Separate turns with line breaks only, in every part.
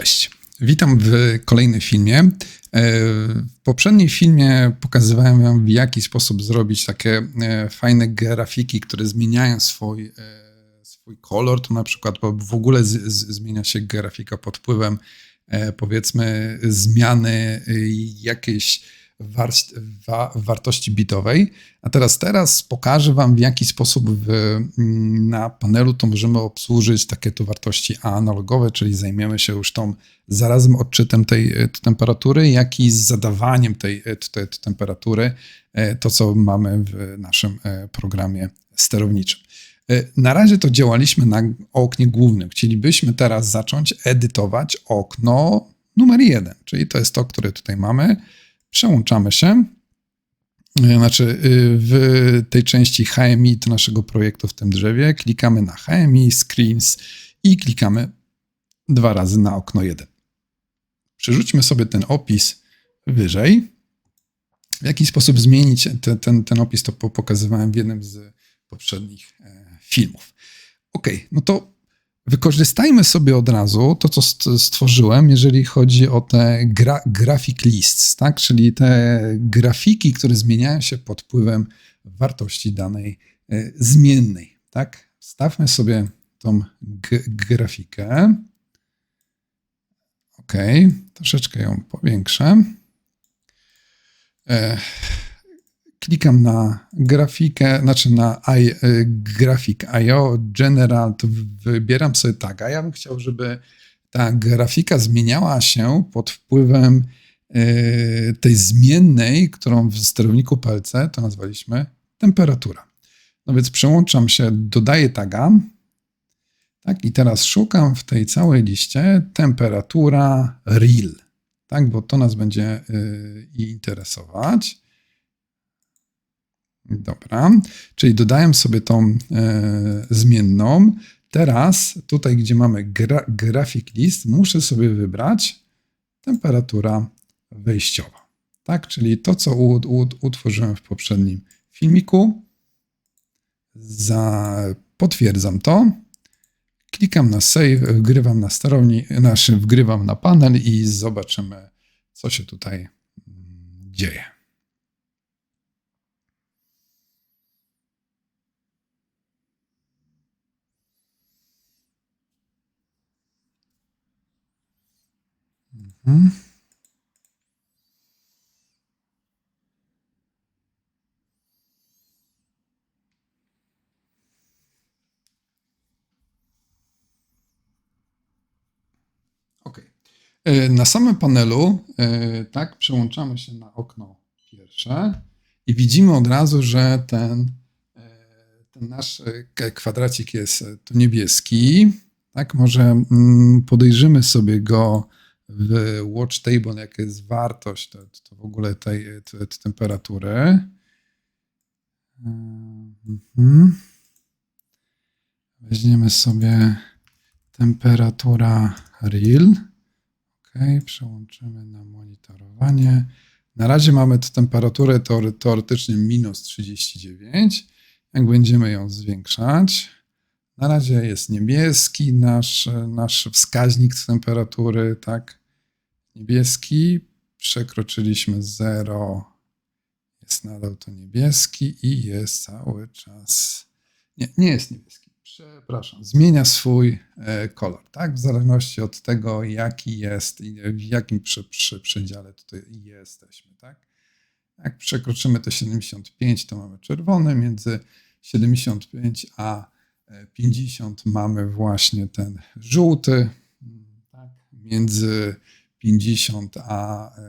Cześć, witam w kolejnym filmie. E, W poprzednim filmie pokazywałem Wam, w jaki sposób zrobić takie e, fajne grafiki, które zmieniają swój, e, swój kolor. To na przykład w ogóle z, z, zmienia się grafika pod wpływem, powiedzmy, zmiany jakiejś wartości bitowej. A teraz, teraz pokażę Wam, w jaki sposób w, na panelu to możemy obsłużyć takie tu wartości analogowe, czyli zajmiemy się już tą zarazem odczytem tej e, temperatury, jak i zadawaniem tej, e, tej, temperatury, e, to co mamy w naszym programie sterowniczym. Na razie to działaliśmy na oknie głównym. Chcielibyśmy teraz zacząć edytować okno numer jeden, czyli to jest to, które tutaj mamy. Przełączamy się. E, Znaczy, y, w tej części HMI naszego projektu w tym drzewie klikamy na HMI, Screens i klikamy dwa razy na okno 1. Przerzućmy sobie ten opis wyżej. W jaki sposób zmienić te, ten, ten opis, to po- pokazywałem w jednym z poprzednich e, filmów. Ok, no to wykorzystajmy sobie od razu to, co st- stworzyłem, jeżeli chodzi o te gra, graphic lists, tak? czyli te grafiki, które zmieniają się pod wpływem wartości danej e, zmiennej. Tak? Stawmy sobie tą grafikę. Ok, troszeczkę ją powiększę. E, klikam na grafikę, znaczy na I, e, grafik IO General, to wybieram sobie tak, a ja bym chciał, żeby ta grafika zmieniała się pod wpływem e, tej zmiennej, którą w sterowniku PLC to nazwaliśmy temperatura. No więc przełączam się, dodaję taga, tak, i teraz szukam w tej całej liście temperatura real, tak, bo to nas będzie y, interesować. Dobra, czyli sobie tą e, zmienną. Teraz tutaj, gdzie mamy gra, grafik list, muszę sobie wybrać temperatura wejściowa. Tak, czyli to, co u, u, utworzyłem w poprzednim filmiku. Za, potwierdzam to. Klikam na save, wgrywam na sterowni, znaczy wgrywam na panel i zobaczymy, co się tutaj mm, dzieje. Mhm. Ok. E, Na samym panelu, e, tak, przełączamy się na okno pierwsze i widzimy od razu, że ten, e, ten nasz kwadracik jest tu niebieski. Tak, może mm, podejrzymy sobie go w watch table, jaka jest wartość to, to w ogóle tej, tej, tej temperatury. Mhm. Weźmiemy sobie temperatura real. OK, przełączymy na monitorowanie. Na razie mamy temperaturę teore- teoretycznie minus 39. Jak będziemy ją zwiększać, na razie jest niebieski nasz, nasz wskaźnik temperatury, tak? Niebieski, przekroczyliśmy 0, jest nadal to niebieski i jest cały czas. Nie, nie jest niebieski. Przepraszam, zmienia swój e, kolor, tak? W zależności od tego, jaki jest i w jakim przy, przy, przedziale tutaj jesteśmy, tak? Jak przekroczymy te 75, to mamy czerwony, między 75 a e, 50 mamy właśnie ten żółty, tak? Między 50 a e,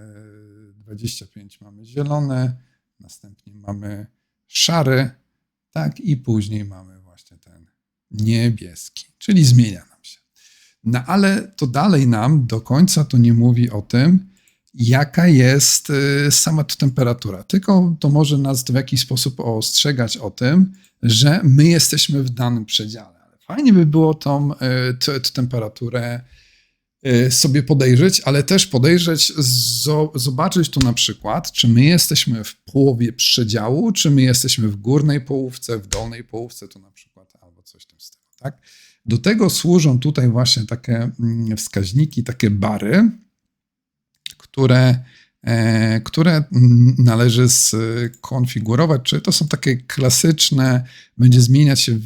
25 mamy zielony, następnie mamy szary, tak? I później mamy właśnie ten niebieski, czyli zmienia nam się. No ale to dalej nam do końca to nie mówi o tym, jaka jest y, sama ta temperatura, tylko to może nas w jakiś sposób ostrzegać o tym, że my jesteśmy w danym przedziale. Ale fajnie by było tą, y, tę temperaturę sobie podejrzeć, ale też podejrzeć, zo- zobaczyć tu na przykład, czy my jesteśmy w połowie przedziału, czy my jesteśmy w górnej połówce, w dolnej połówce, to na przykład, albo coś w tym stylu. Tak? Do tego służą tutaj właśnie takie mm, wskaźniki, takie bary, które, e, które należy skonfigurować, czy to są takie klasyczne, będzie zmieniać się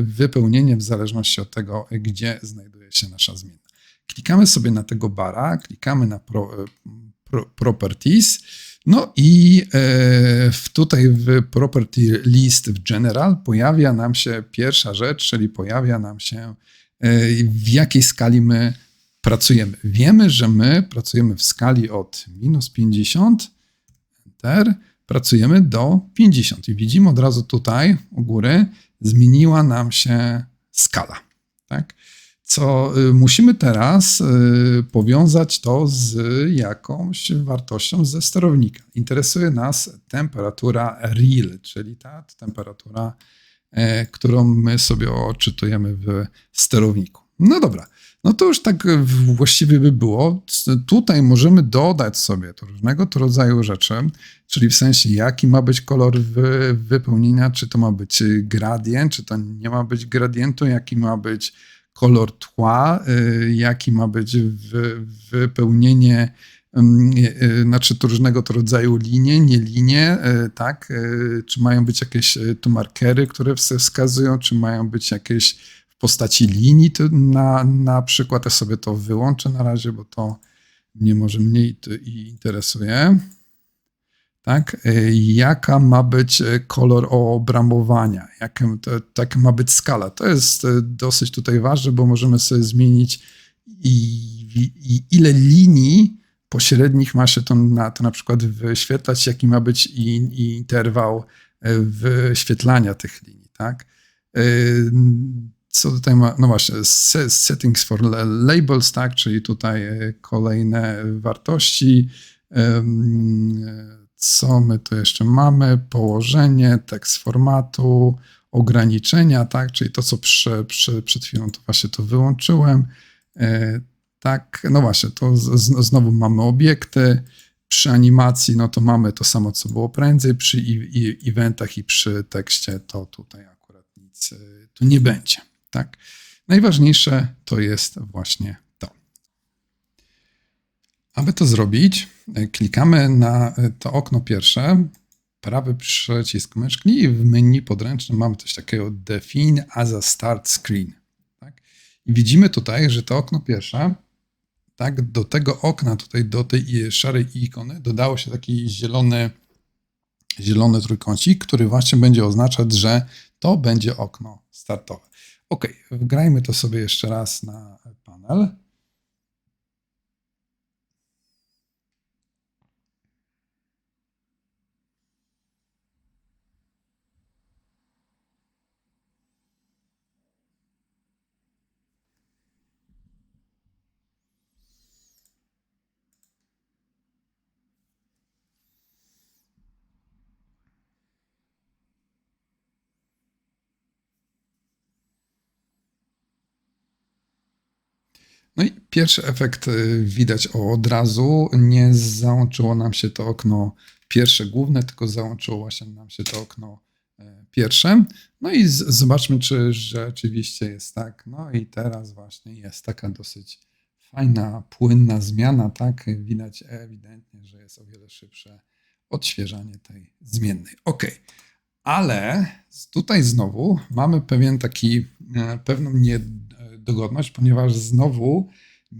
wypełnienie w zależności od tego, gdzie znajduje się nasza zmiana. Klikamy sobie na tego bara, klikamy na pro, pro, Properties, no i e, tutaj w Property List w General pojawia nam się pierwsza rzecz, czyli pojawia nam się e, w jakiej skali my pracujemy. Wiemy, że my pracujemy w skali od minus 50, enter, pracujemy do 50 i widzimy od razu tutaj u góry zmieniła nam się skala. Tak? Co y, musimy teraz y, powiązać to z jakąś wartością ze sterownika. Interesuje nas temperatura real, czyli ta temperatura, e, którą my sobie odczytujemy w sterowniku. No dobra, no to już tak właściwie by było. Tutaj możemy dodać sobie to różnego rodzaju rzeczy, czyli w sensie jaki ma być kolor wypełnienia, czy to ma być gradient, czy to nie ma być gradientu, jaki ma być kolor tła, y, jaki ma być wypełnienie, mm, y, znaczy to różnego to rodzaju linie, nie linie, y, tak? Czy mają być jakieś tu markery, które wskazują, czy mają być jakieś w postaci linii na, na przykład. Ja sobie to wyłączę na razie, bo to mnie może mniej interesuje tak? E, jaka ma być e, kolor obramowania, jaka, to, ma być skala. To jest e, dosyć tutaj ważne, bo możemy sobie zmienić i, i ile linii pośrednich ma się to na, to na przykład wyświetlać, jaki ma być i, i interwał wyświetlania tych linii, tak? Co tutaj ma, no właśnie, settings for labels, tak, czyli tutaj kolejne wartości, co my tu jeszcze mamy? Położenie, tekst formatu, ograniczenia, tak? Czyli to, co przy, przy, przed chwilą, to właśnie to wyłączyłem. E, tak, no właśnie, to z, znowu mamy obiekty. Przy animacji, no to mamy to samo, co było prędzej. Przy i, eventach i przy tekście, to tutaj akurat nic e, tu nie będzie, tak? Najważniejsze to jest właśnie aby to zrobić, e, klikamy na e, to okno pierwsze, prawy przycisk myszki i w menu podręcznym mamy coś takiego Define as a Start Screen. Tak? I widzimy tutaj, że to okno pierwsze, tak, do tego okna, tutaj do tej szarej ikony dodało się taki zielony, zielony trójkącik, który właśnie będzie oznaczać, że to będzie okno startowe. Ok, wgrajmy to sobie jeszcze raz na panel. No i pierwszy efekt y, widać od razu. Nie załączyło nam się to okno pierwsze główne, tylko załączyło właśnie nam się to okno e, pierwsze. No i zobaczmy, czy rzeczywiście jest tak. No i teraz właśnie jest taka dosyć fajna, płynna zmiana, tak? Widać ewidentnie, że jest o wiele szybsze odświeżanie tej zmiennej. Ok, ale tutaj znowu mamy pewien taki, e, pewną nie dogodność, ponieważ znowu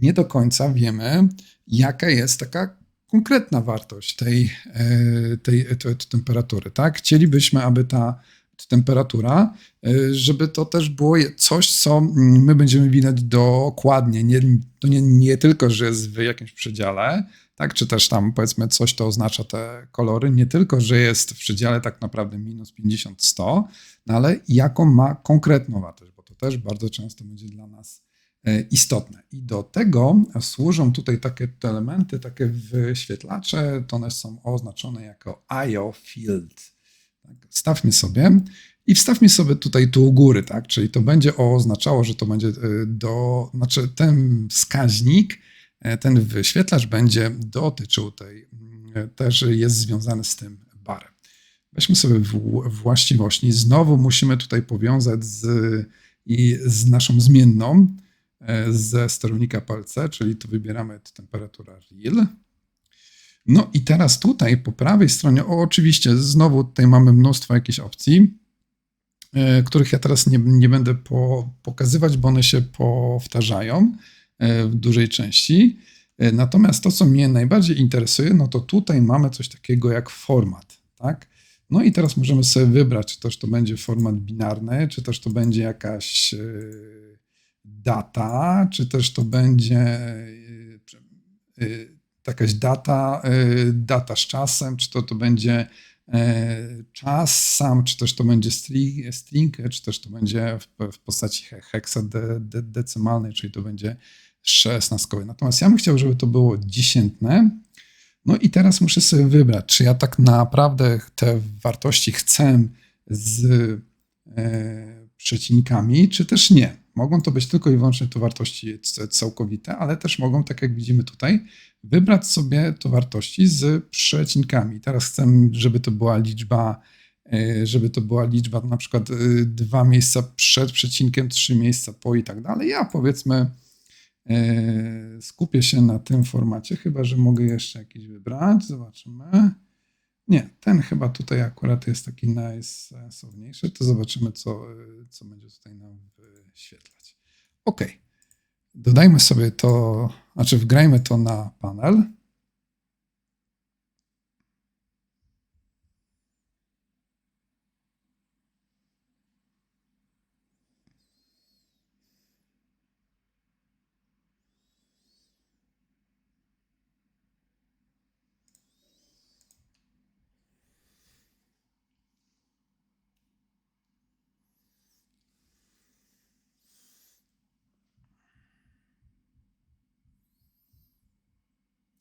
nie do końca wiemy, jaka jest taka konkretna wartość tej, e, tej, tej, tej temperatury. Tak? Chcielibyśmy, aby ta temperatura, e, żeby to też było coś, co my będziemy widać dokładnie. Nie, to nie, nie tylko, że jest w jakimś przedziale, tak, czy też tam powiedzmy coś to oznacza te kolory, nie tylko, że jest w przedziale tak naprawdę minus 50-100, no ale jaką ma konkretną wartość też bardzo często będzie dla nas e, istotne. I do tego służą tutaj takie elementy, takie wyświetlacze, to one są oznaczone jako IO field. Tak, stawmy sobie i wstawmy sobie tutaj tu u góry, tak? Czyli to będzie oznaczało, że to będzie e, do, znaczy ten wskaźnik, e, ten wyświetlacz będzie dotyczył tej, też jest związany z tym barem. Weźmy sobie właściwości. Znowu musimy tutaj powiązać z i z naszą zmienną e, ze sterownika palce, czyli tu wybieramy temperatura real. No i teraz tutaj po prawej stronie, o, oczywiście znowu tutaj mamy mnóstwo jakichś opcji, e, których ja teraz nie, nie będę po, pokazywać, bo one się powtarzają e, w dużej części. Natomiast to, co mnie najbardziej interesuje, no to tutaj mamy coś takiego jak format, tak? No i teraz możemy sobie wybrać, czy też to będzie format binarny, czy też to będzie jakaś e, data, czy też to będzie e, e, jakaś data, data z czasem, czy to to będzie czas sam, czy też to będzie string, string czy też to będzie w, postaci heksadecymalnej, czyli to będzie szesnastkowe. Natomiast ja bym chciał, żeby to było dziesiętne, no i teraz muszę sobie wybrać, czy ja tak naprawdę te wartości chcę z e, przecinkami, czy też nie. Mogą to być tylko i wyłącznie to wartości całkowite, ale też mogą, tak jak widzimy tutaj, wybrać sobie to wartości z przecinkami. Teraz chcę, żeby to była liczba, e, żeby to była liczba na przykład e, dwa miejsca przed przecinkiem, trzy miejsca po i tak dalej. Ja powiedzmy E, skupię się na tym formacie, chyba że mogę jeszcze jakiś wybrać. Zobaczymy. Nie, ten chyba tutaj akurat jest taki najsensowniejszy. To zobaczymy, co, co będzie tutaj nam wyświetlać. OK. Dodajmy sobie to, znaczy wgrajmy to na panel.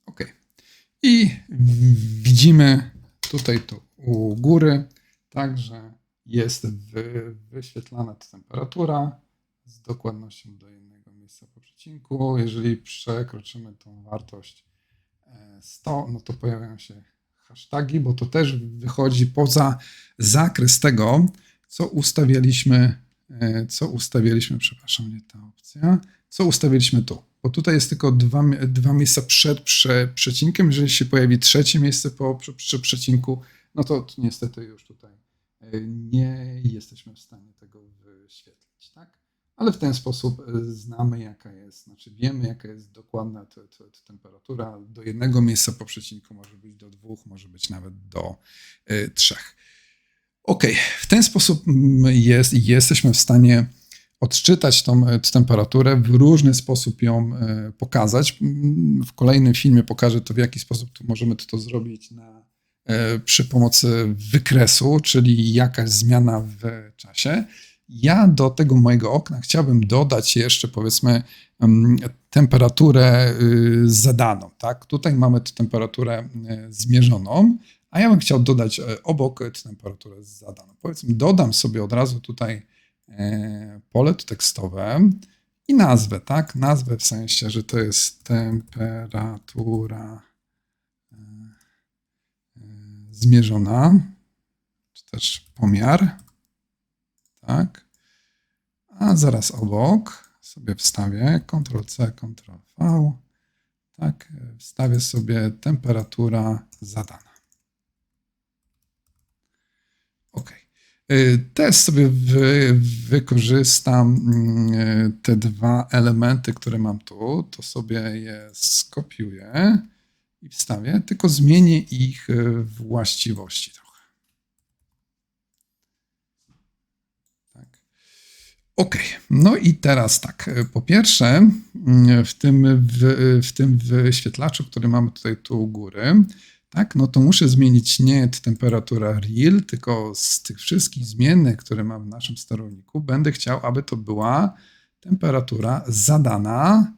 OK. I widzimy tutaj tu u góry, także jest wyświetlana temperatura z dokładnością do jednego miejsca po przecinku. Jeżeli przekroczymy tą wartość 100, e, no to pojawiają się hasztagi, bo to też wychodzi poza zakres tego, co ustawialiśmy, co ustawialiśmy, przepraszam, nie ta opcja, co ustawiliśmy tu bo tutaj jest tylko dwa, dwa miejsca przed prze, przecinkiem. Jeżeli się pojawi trzecie miejsce po przecinku, no to niestety już tutaj e, nie jesteśmy w stanie tego wyświetlić, tak? Ale w ten sposób e, znamy, jaka jest, znaczy wiemy, jaka jest dokładna temperatura. Do jednego miejsca po przecinku może być do dwóch, może być nawet do y, trzech. Ok, w ten sposób jest, jesteśmy w stanie odczytać tą e, temperaturę, w różny sposób ją e, pokazać. W kolejnym filmie pokażę to, w jaki sposób tu możemy to zrobić na, e, przy pomocy wykresu, czyli jakaś zmiana w czasie. Ja do tego mojego okna chciałbym dodać jeszcze, powiedzmy, temperaturę y, zadaną. Tak? Tutaj mamy tę temperaturę zmierzoną, a ja bym chciał dodać obok temperaturę zadaną. Powiedzmy, dodam sobie od razu tutaj E, pole tekstowe i nazwę, tak? Nazwę w sensie, że to jest temperatura e, e, zmierzona, czy też pomiar, tak? A zaraz obok sobie wstawię Ctrl-C, Ctrl-V, tak? Wstawię sobie temperatura zadana. OK. Y, też sobie wy, wykorzystam mm, te dwa elementy, które mam tu, to sobie je skopiuję i wstawię, tylko zmienię ich y, właściwości trochę. Tak. Ok, no i teraz tak, po pierwsze mm, w tym, w, w tym wyświetlaczu, który mamy tutaj tu u góry, tak, no to muszę zmienić nie temperatura real, tylko z tych wszystkich zmiennych, które mam w naszym sterowniku, będę chciał, aby to była temperatura zadana,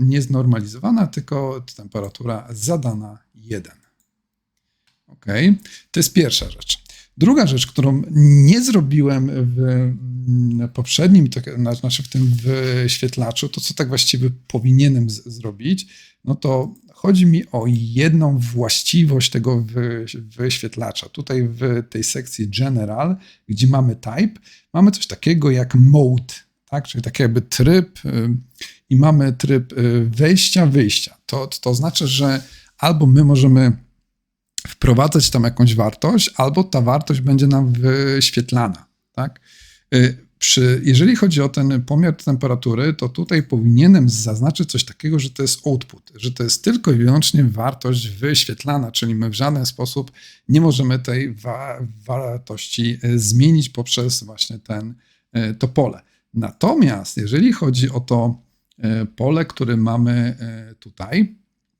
nie znormalizowana, tylko temperatura zadana 1. Ok, to jest pierwsza rzecz. Druga rzecz, którą nie zrobiłem w poprzednim, znaczy w tym wyświetlaczu, to co tak właściwie powinienem zrobić, no to Chodzi mi o jedną właściwość tego wyświetlacza. Tutaj w tej sekcji General, gdzie mamy Type, mamy coś takiego jak Mode, tak? czyli taki jakby tryb y, i mamy tryb y, wejścia, wyjścia. To, to znaczy, że albo my możemy wprowadzać tam jakąś wartość, albo ta wartość będzie nam wyświetlana. Tak? Przy, jeżeli chodzi o ten pomiar temperatury, to tutaj powinienem zaznaczyć coś takiego, że to jest output, że to jest tylko i wyłącznie wartość wyświetlana, czyli my w żaden sposób nie możemy tej wa wartości e, zmienić poprzez właśnie ten, e, to pole. Natomiast jeżeli chodzi o to e, pole, które mamy tutaj,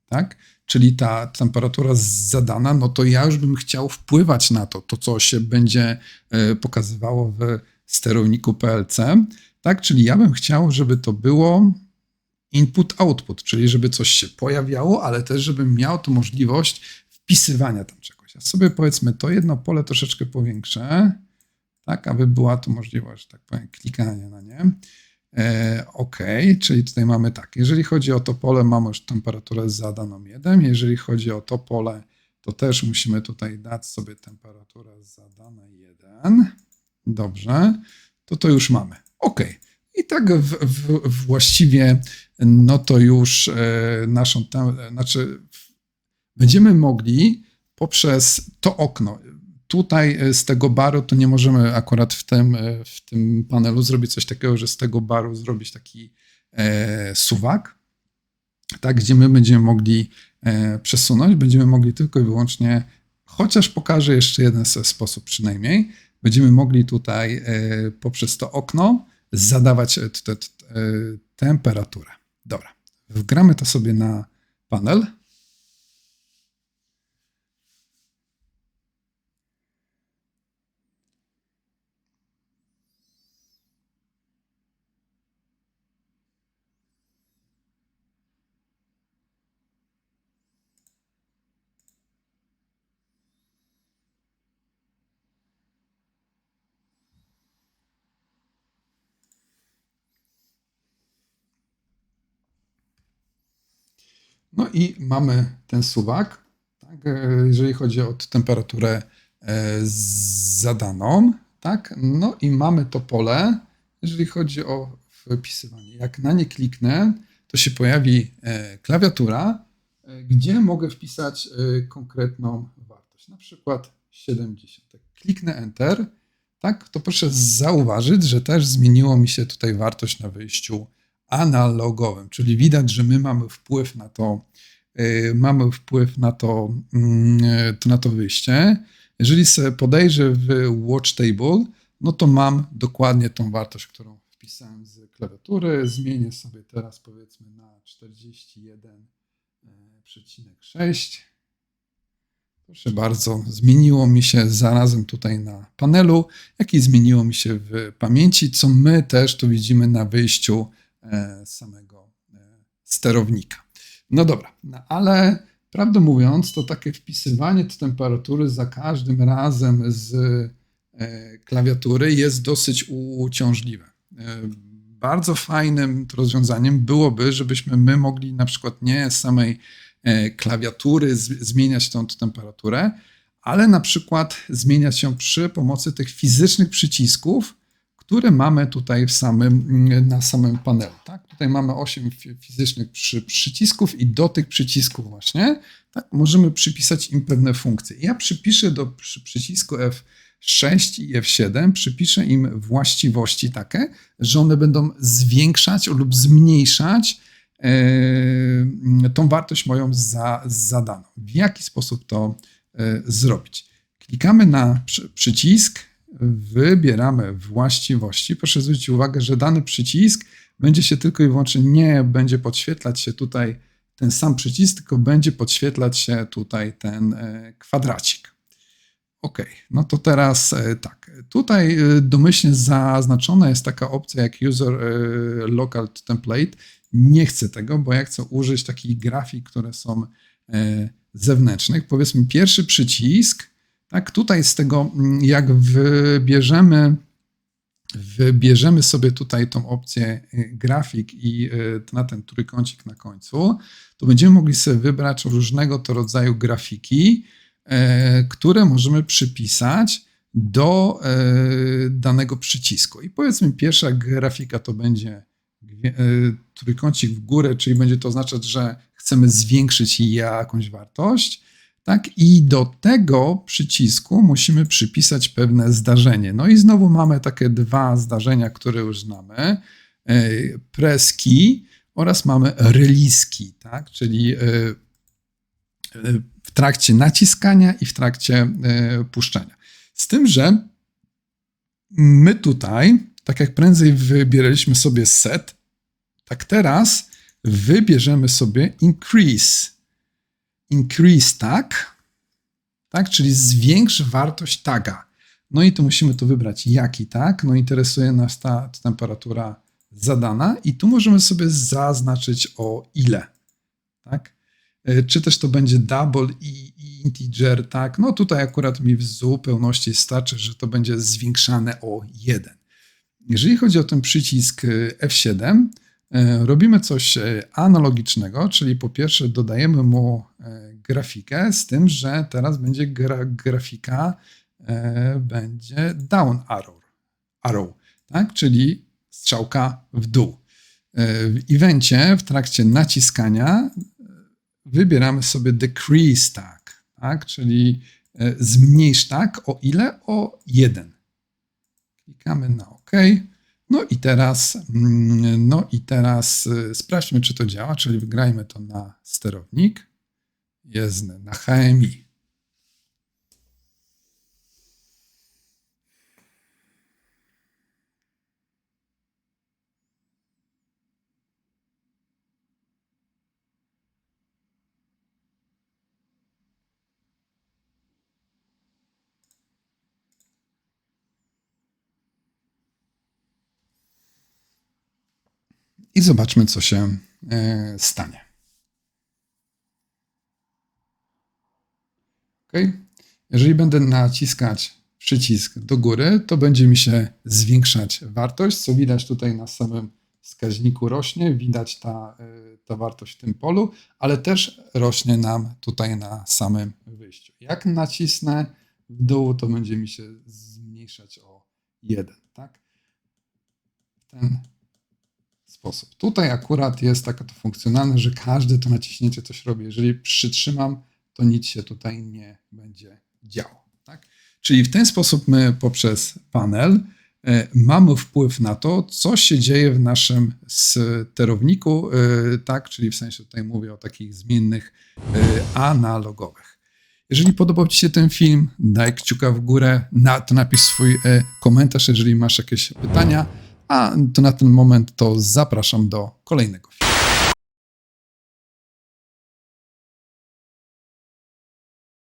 tak, czyli ta temperatura zadana, no to ja już bym chciał wpływać na to, to co się będzie pokazywało w sterowniku PLC, tak? Czyli ja bym chciał, żeby to było input-output, czyli żeby coś się pojawiało, ale też żebym miał tu możliwość wpisywania tam czegoś. Ja sobie powiedzmy to jedno pole troszeczkę powiększę, tak, aby była tu możliwość, tak powiem, klikania na nie. E, OK, czyli tutaj mamy tak, jeżeli chodzi o to pole, mamy już temperaturę zadaną 1, jeżeli chodzi o to pole, to też musimy tutaj dać sobie temperaturę zadana 1. Dobrze, to to już mamy. OK. I tak w, w, właściwie, no to już e, naszą, tam, znaczy będziemy mogli poprzez to okno, tutaj e, z tego baru to nie możemy akurat w tym, e, w tym panelu zrobić coś takiego, że z tego baru zrobić taki e, suwak, tak, gdzie my będziemy mogli e, przesunąć, będziemy mogli tylko i wyłącznie, chociaż pokażę jeszcze jeden sposób przynajmniej, będziemy mogli tutaj e, poprzez to okno zadawać e, te, temperaturę. Dobra, wgramy to sobie na panel. No i mamy ten suwak, tak, e, jeżeli chodzi o temperaturę e, zadaną, tak, no i mamy to pole, jeżeli chodzi o wpisywanie. Jak na nie kliknę, to się pojawi e, klawiatura, gdzie mogę wpisać konkretną wartość, na przykład 70. Kliknę Enter, tak, to proszę zauważyć, że też zmieniło mi się tutaj wartość na wyjściu analogowym, czyli widać, że my mamy wpływ na to, yy, mamy wpływ na to, yy, na to wyjście. Jeżeli sobie podejrzę w Watch Table, no to mam dokładnie tą wartość, którą wpisałem z klawiatury. Zmienię sobie teraz powiedzmy na 41,6. Proszę bardzo, zmieniło mi się zarazem tutaj na panelu, jak i zmieniło mi się w pamięci, co my też tu widzimy na wyjściu E, samego e, sterownika. No dobra, no ale prawdę mówiąc, to takie wpisywanie temperatury za każdym razem z e, klawiatury jest dosyć uciążliwe. Bardzo fajnym rozwiązaniem byłoby, żebyśmy my mogli na przykład nie samej klawiatury zmieniać tą temperaturę, ale na przykład zmieniać ją przy pomocy tych fizycznych przycisków, które mamy tutaj w samym, na samym panelu. Tak? Tutaj mamy 8 fizycznych przy, przycisków i do tych przycisków właśnie tak, możemy przypisać im pewne funkcje. Ja przypiszę do przy, przycisku F6 i F7, przypiszę im właściwości takie, że one będą zwiększać lub zmniejszać e, tą wartość moją za, zadaną. W jaki sposób to e, zrobić? Klikamy na przy, przycisk, wybieramy właściwości. Proszę zwrócić uwagę, że dany przycisk będzie się tylko i wyłącznie nie będzie podświetlać się tutaj ten sam przycisk, tylko będzie podświetlać się tutaj ten e, kwadracik. OK, no to teraz e, tak. Tutaj e, domyślnie zaznaczona jest taka opcja jak User Local Template. Nie chcę tego, bo ja chcę użyć takich grafik, które są zewnętrznych. Powiedzmy, pierwszy przycisk tak, tutaj z tego, mm, jak wybierzemy wybierzemy sobie tutaj tą opcję y, grafik i y, na ten trójkącik na końcu, to będziemy mogli sobie wybrać różnego to rodzaju grafiki, e, które możemy przypisać do danego przycisku. I powiedzmy, pierwsza grafika to będzie trójkącik w górę, czyli będzie to oznaczać, że chcemy zwiększyć jakąś wartość. Tak, i do tego przycisku musimy przypisać pewne zdarzenie. No i znowu mamy takie dwa zdarzenia, które już znamy. E, Press key oraz mamy key, tak? czyli e, e, w trakcie naciskania i w trakcie puszczenia. Z tym, że my tutaj, tak jak prędzej wybieraliśmy sobie set, tak teraz wybierzemy sobie increase. Increase tag, tak, czyli zwiększ wartość taga. No i tu musimy tu wybrać jaki tag. No interesuje nas ta temperatura zadana i tu możemy sobie zaznaczyć o ile. Tak? E, Czy też to będzie double i, i integer, tak? No tutaj akurat mi w zupełności starczy, że to będzie zwiększane o 1. Jeżeli chodzi o ten przycisk e, F7, e, robimy coś e, analogicznego, czyli po pierwsze dodajemy mu e, grafikę z tym, że teraz będzie gra, grafika e, będzie down arrow, arrow tak? czyli strzałka w dół. E, W evencie w trakcie naciskania wybieramy sobie decrease tak, tak? czyli e, zmniejsz tak o ile? O 1. Klikamy na OK. No i teraz, mm, no i teraz y, sprawdźmy, czy to działa, czyli wygrajmy to na sterownik. Jest na HMI. I zobaczmy, co się e, stanie. OK. Jeżeli będę naciskać przycisk do góry, to będzie mi się zwiększać wartość, co widać tutaj na samym wskaźniku rośnie, widać ta, e, ta wartość w tym polu, ale też rośnie nam tutaj na samym wyjściu. Jak nacisnę w dół, to będzie mi się zmniejszać o 1, tak? Ten sposób. Tutaj akurat jest taka to funkcjonalne, że każde to naciśnięcie coś robi. Jeżeli przytrzymam, to nic się tutaj nie będzie działo. Tak? Czyli w ten sposób my poprzez panel e, mamy wpływ na to, co się dzieje w naszym sterowniku, e, tak, czyli w sensie tutaj mówię o takich zmiennych e, analogowych. Jeżeli podobał Ci się ten film, daj kciuka w górę, na, to napisz swój komentarz, jeżeli masz jakieś pytania, a to na ten moment to zapraszam do kolejnego filmu.